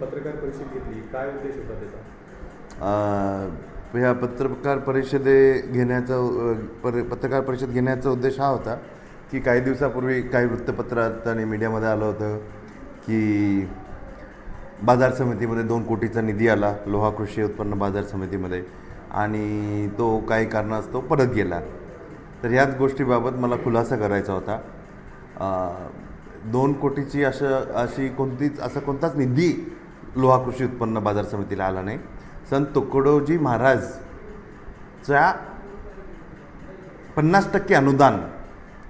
पत्रकार परिषद घेतली काय उद्देश होता त्याचा? ह्या पत्रकार परिषदे घेण्याचा पर पत्रकार परिषद घेण्याचा उद्देश हा होता की काही दिवसापूर्वी काही वृत्तपत्रात आणि मीडियामध्ये आलं होतं की बाजार समितीमध्ये दोन कोटीचा निधी आला लोहा कृषी उत्पन्न बाजार समितीमध्ये आणि तो काही कारणास्तव परत गेला. तर ह्याच गोष्टीबाबत मला खुलासा करायचा होता. दोन कोटीची अशा अशी कोणतीच असा कोणताच निधी लोहा कृषी उत्पन्न बाजार समितीला आला नाही. संत तुकडोजी महाराजच्या पन्नास टक्के अनुदान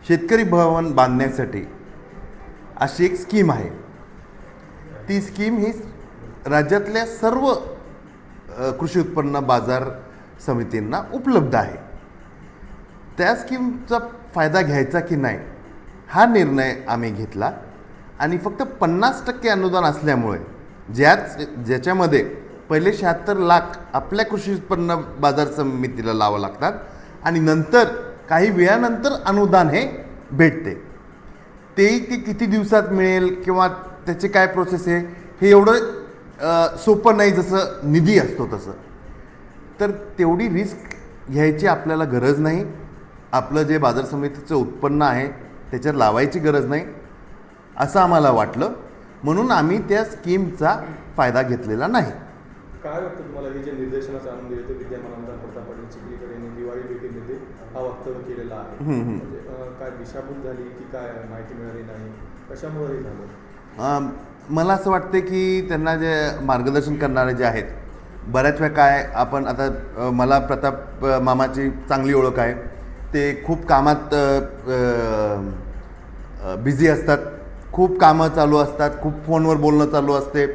शेतकरी भवन बांधण्यासाठी अशी एक स्कीम आहे. ती स्कीम ही राज्यातल्या सर्व कृषी उत्पन्न बाजार समितींना उपलब्ध आहे. त्या स्कीमचा फायदा घ्यायचा की नाही हा निर्णय आम्ही घेतला. आणि फक्त पन्नास टक्के अनुदान असल्यामुळे ज्याच ज्याच्यामध्ये पहिले शहात्तर लाख आपल्या कृषी उत्पन्न बाजार समितीला लावावं लागतात आणि नंतर काही वेळानंतर अनुदान हे भेटते. तेही ते किती दिवसात मिळेल किंवा त्याची काय प्रोसेस आहे हे एवढं सोपं नाही जसं निधी असतो तसं. तर तेवढी रिस्क घ्यायची आपल्याला गरज नाही. आपलं जे बाजार समितीचं उत्पन्न आहे त्याच्यात लावायची गरज नाही असं आम्हाला वाटलं. म्हणून आम्ही त्या स्कीमचा फायदा घेतलेला नाही. काय वाटतं तुम्हाला? हे जे निर्देशनाचं आणून दिले ते विद्यमान आमदार प्रताप पाटील चिखलीकर यांनी दिवाळी भेटीमध्ये हा वक्तव्य केलेला आहे. म्हणजे काय दिशाभूल झाली की काय माहिती मिळाली नाही? कशामुळे हे झालं? मला असं वाटतं की त्यांना जे मार्गदर्शन करणारे जे आहेत बऱ्याच वेळा काय आपण आता मला प्रताप मामाची चांगली ओळख आहे. ते खूप कामात बिझी असतात. खूप कामं चालू असतात खूप फोनवर बोलणं चालू असते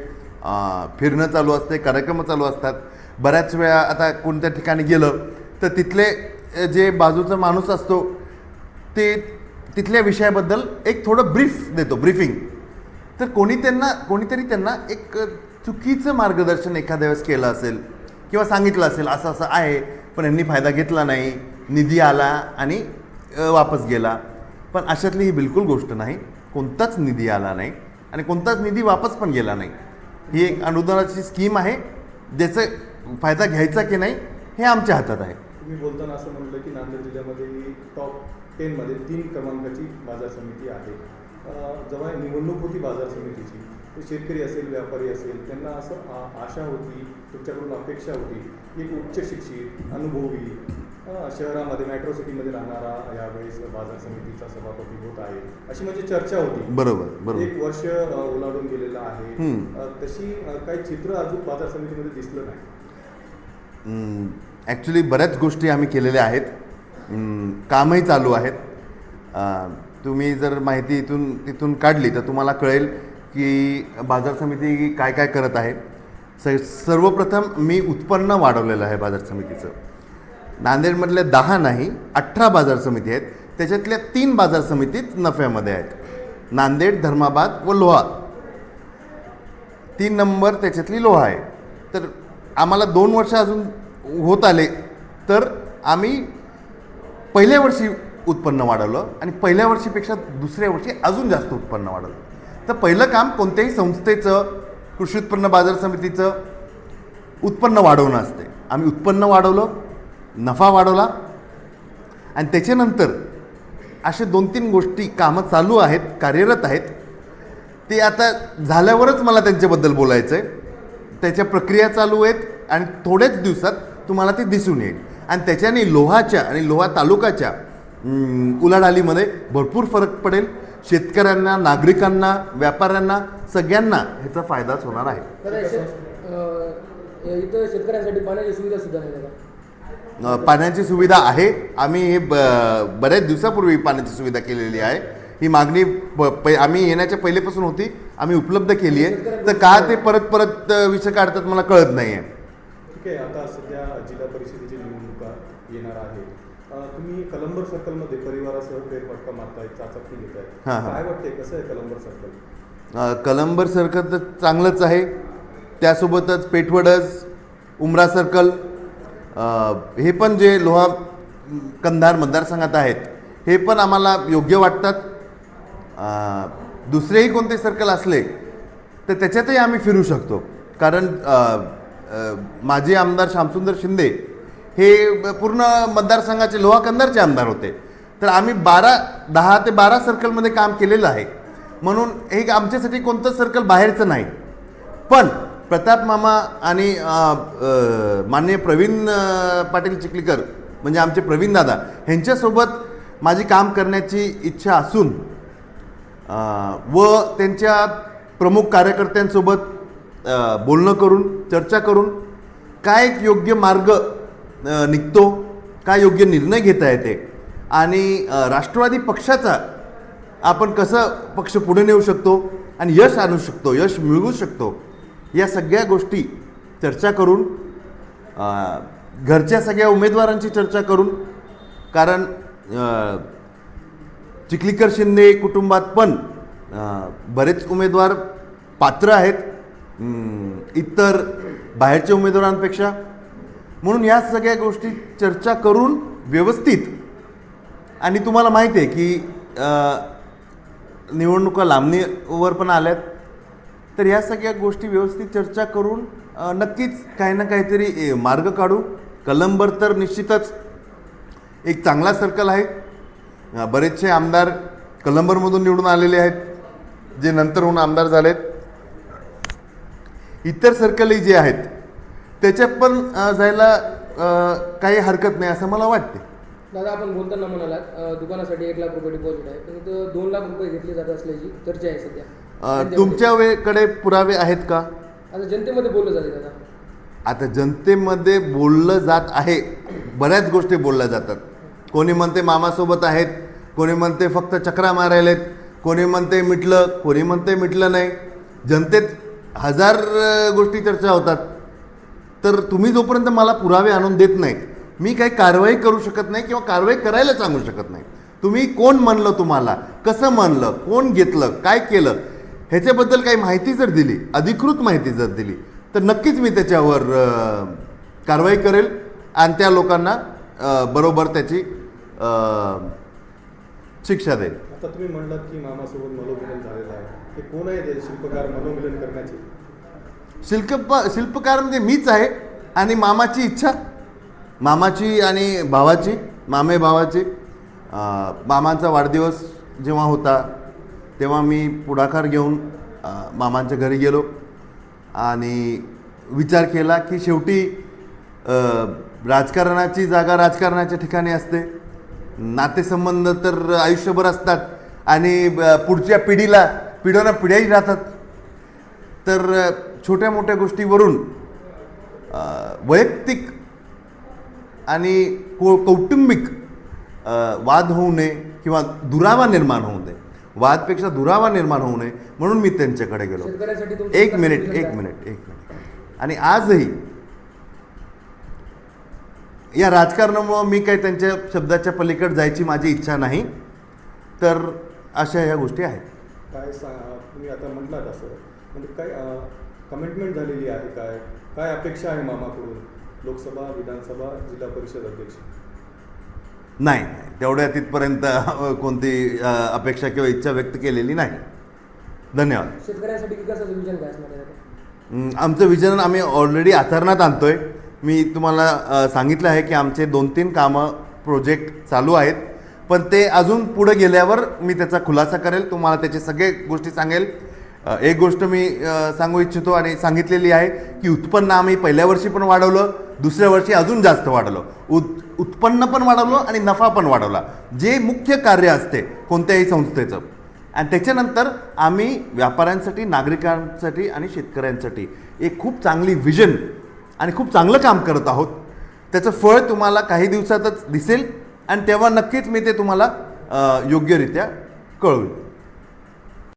फिरणं चालू असते कार्यक्रम चालू असतात. बऱ्याच वेळा आता कोणत्या ठिकाणी गेलं तर तिथले जे बाजूचा माणूस असतो ते तिथल्या विषयाबद्दल एक थोडं ब्रीफ देतो ब्रीफिंग तर कोणी त्यांना कोणीतरी त्यांना एक चुकीचं मार्गदर्शन एखाद्या वेळेस केलं असेल किंवा सांगितलं असेल असं असं आहे पण यांनी फायदा घेतला नाही निधी आला आणि वापस गेला. पण अशातली ही बिलकुल गोष्ट नाही. कोणताच निधी आला नाही आणि कोणताच निधी वापस पण गेला नाही. ही एक अनुदानाची स्कीम आहे ज्याचा फायदा घ्यायचा की नाही हे आमच्या हातात आहे. तुम्ही बोलताना असं म्हटलं की नांदेड जिल्ह्यामध्ये ही टॉप टेनमध्ये तीन क्रमांकाची बाजार समिती आहे. जेव्हा निवडणूक होती बाजार समितीची शेतकरी असेल व्यापारी असेल त्यांना असं आशा होती तुमच्याकडून अपेक्षा होती एक उच्च शिक्षित अनुभवी शहरामध्ये मेट्रो सिटीमध्ये राहणारा यावेळेस बाजार समितीचा सभापती होत आहे. अशी म्हणजे चर्चा होती. बरोबर बरोबर. एक वर्ष ओलांडून गेलेलं आहे. तशी काही चित्र अजून बाजार समितीमध्ये दिसलं नाही. ॲक्च्युली बऱ्याच गोष्टी आम्ही केलेल्या आहेत. कामही चालू आहेत. तुम्ही जर माहिती इथून तिथून काढली तर तुम्हाला कळेल की बाजार समिती काय काय करत आहे. स सर्वप्रथम मी उत्पन्न वाढवलेलं आहे बाजार समितीचं. नांदेडमधल्या दहा नाही अठरा बाजार समिती आहेत. त्याच्यातल्या तीन बाजार समितीत नफ्यामध्ये आहेत. नांदेड धर्माबाद व लोहा तीन नंबर त्याच्यातली लोहा आहे. तर आम्हाला दोन वर्ष अजून होत आले तर आम्ही पहिल्या वर्षी उत्पन्न वाढवलं आणि पहिल्या वर्षीपेक्षा दुसऱ्या वर्षी अजून जास्त उत्पन्न वाढवलं. तर पहिलं काम कोणत्याही संस्थेचं कृषी उत्पन्न बाजार समितीचं उत्पन्न वाढवणं असते. आम्ही उत्पन्न वाढवलं नफा वाढवला. आणि त्याच्यानंतर असे दोन तीन गोष्टी कामं चालू आहेत कार्यरत आहेत. ते आता झाल्यावरच मला त्यांच्याबद्दल बोलायचं आहे त्याच्या प्रक्रिया चालू आहेत आणि थोड्याच दिवसात तुम्हाला ते दिसून येईल. आणि त्याच्याने लोहाच्या आणि लोहा तालुकाच्या उलाढालीमध्ये भरपूर फरक पडेल. शेतकऱ्यांना नागरिकांना व्यापाऱ्यांना सगळ्यांना ह्याचा फायदाच होणार आहे. इथं शेतकऱ्यांसाठी पाण्याची सुविधा सुद्धा नाही पाण्याची सुविधा आहे. आम्ही हे ब बऱ्याच दिवसापूर्वी पाण्याची सुविधा केलेली आहे. ही मागणी प पै आम्ही येण्याच्या पहिलेपासून होती. आम्ही उपलब्ध केली आहे. तर का ते परत परत विषय काढतात मला कळत नाही आहे ठीक आहे. आता सध्या जिल्हा परिषदेची निवडणुका येणार आहे तुम्ही कलंबर सर्कलमध्ये परिवारासह फेरफटका मारताय चाचपणी घेत हां, आहे हां. काय वाटतंय? कसं आहे कलंबर सर्कल? कलंबर सर्कल तर चांगलंच आहे. त्यासोबतच पेठवडस उमरा सर्कल हे पण जे लोहा कंधार मतदारसंघात आहेत हे पण आम्हाला योग्य वाटतात. दुसरेही कोणते सर्कल असले तर त्याच्यातही आम्ही फिरू शकतो. कारण माजी आमदार श्यामसुंदर शिंदे हे पूर्ण मतदारसंघाचे लोहा कंधारचे आमदार होते. तर आम्ही बारा दहा ते बारा सर्कलमध्ये काम केलेलं आहे. म्हणून हे आमच्यासाठी कोणतं सर्कल बाहेरचं नाही. पण प्रताप मामा आणि माननीय प्रवीण पाटील चिखलीकर म्हणजे आमचे प्रवीण दादा ह्यांच्यासोबत माझी काम करण्याची इच्छा असून व त्यांच्या प्रमुख कार्यकर्त्यांसोबत बोलणं करून चर्चा करून काय एक योग्य मार्ग निघतो काय योग्य निर्णय घेता येते आणि राष्ट्रवादी पक्षाचा आपण कसं पक्ष पुढे नेऊ शकतो आणि यश आणू शकतो यश मिळवू शकतो या सगळ्या गोष्टी चर्चा करून घरच्या सगळ्या उमेदवारांची चर्चा करून कारण चिखलीकर शिंदे कुटुंबात पण बरेच उमेदवार पात्र आहेत. इतर बाहेरच्या उमेदवारांपेक्षा. म्हणून या सगळ्या गोष्टी चर्चा करून व्यवस्थित आणि तुम्हाला माहिती आहे की निवडणुका लांबणीवर पण आल्यात. तर या सगळ्या गोष्टी व्यवस्थित चर्चा करून नक्कीच काही ना काहीतरी मार्ग काढू. कलंबर तर निश्चितच एक चांगला सर्कल आहे. बरेचसे आमदार कलंबरमधून निवडून आलेले आहेत जे नंतर होऊन आमदार झालेत. इतर सर्कलही जे आहेत त्याच्यात पण जायला काही हरकत नाही असं मला वाटते. दादा आपण बोलताना म्हणालात दुकानासाठी एक लाख रुपये डिपॉझिट आहे. पण दोन लाख रुपये घेतले जात असल्याची चर्चा आहे सध्या. तुमच्या वेळेकडे पुरावे आहेत का? आता जनतेमध्ये बोललं जाते दादा. आता जनतेमध्ये बोललं जात आहे. बऱ्याच गोष्टी बोलल्या जातात. कोणी म्हणते मामासोबत आहेत कोणी म्हणते फक्त चक्रा मारायलेत कोणी म्हणते मिटलं कोणी म्हणते मिटलं नाही. जनतेत हजार गोष्टी चर्चा होतात. तर तुम्ही जोपर्यंत मला पुरावे आणून देत नाहीत मी काही कारवाई करू शकत नाही किंवा कारवाई करायला सांगू शकत नाही. तुम्ही कोण म्हणलं तुम्हाला? कसं म्हणलं? कोण घेतलं? काय केलं? ह्याच्याबद्दल काही माहिती जर दिली अधिकृत माहिती जर दिली तर नक्कीच मी त्याच्यावर कारवाई करेल आणि त्या लोकांना बरोबर त्याची शिक्षा देईल. आता तुम्ही म्हणलात की मामासोबत मनोमिलन झालेलं आहे. ते कोण आहे ते शिल्पकार मनोमिलन करण्याचे? शिल्प शिल्पकार म्हणजे मीच आहे आणि मामाची इच्छा. मामाची आणि भावाची मामे भावाची. मामांचा वाढदिवस जेव्हा होता तेव्हा मी पुढाकार घेऊन मामांच्या घरी गेलो आणि विचार केला की शेवटी राजकारणाची जागा राजकारणाच्या ठिकाणी असते. नातेसंबंध तर आयुष्यभर असतात आणि पुढच्या पिढीला पिढ्याना पिढ्याही राहतात. तर छोट्या मोठ्या गोष्टीवरून वैयक्तिक आणि को कौटुंबिक वाद होऊ नये किंवा दुरावा निर्माण होऊ नये. वादपेक्षा दुरावा निर्माण होऊ नये म्हणून मी त्यांच्याकडे गेलो. एक मिनिट एक? मिनिट एक मिनिट. आणि आजही या राजकारणामुळं मी काही त्यांच्या शब्दाच्या पलीकडे जायची माझी इच्छा नाही तर अशा ह्या गोष्टी आहेत. काय सा तुम्ही आता म्हटलात असं. म्हणजे काय कमिटमेंट झालेली आहे काय? काय अपेक्षा आहे मामाकडून? लोकसभा विधानसभा जिल्हा परिषद अध्यक्ष? नाही नाही. तेवढ्या तिथपर्यंत कोणती अपेक्षा किंवा इच्छा व्यक्त केलेली नाही. धन्यवाद. शेतकऱ्यांसाठी विकासाचं विजन काय असणार आहे? दादा? अं, आमचं विजन आम्ही ऑलरेडी आचरणात आणतोय. मी तुम्हाला अ, सांगितलं आहे की आमचे दोन तीन कामं प्रोजेक्ट चालू आहेत. पण ते अजून पुढे गेल्यावर मी त्याचा खुलासा करेल. तुम्हाला त्याचे सगळे गोष्टी सांगेल. अ, एक गोष्ट मी अ, सांगू इच्छितो आणि सांगितलेली आहे की उत्पन्न आम्ही पहिल्या वर्षी पण वाढवलं दुसऱ्या वर्षी अजून जास्त वाढवलं. उत उत्पन्न पण वाढवलं आणि नफा पण वाढवला. जे मुख्य कार्य असते कोणत्याही संस्थेचं. आणि त्याच्यानंतर आम्ही व्यापाऱ्यांसाठी नागरिकांसाठी आणि शेतकऱ्यांसाठी एक खूप चांगली विजन आणि खूप चांगलं काम करत आहोत. त्याचं फळ तुम्हाला काही दिवसातच दिसेल आणि तेव्हा नक्कीच मी ते तुम्हाला योग्यरित्या कळवेल.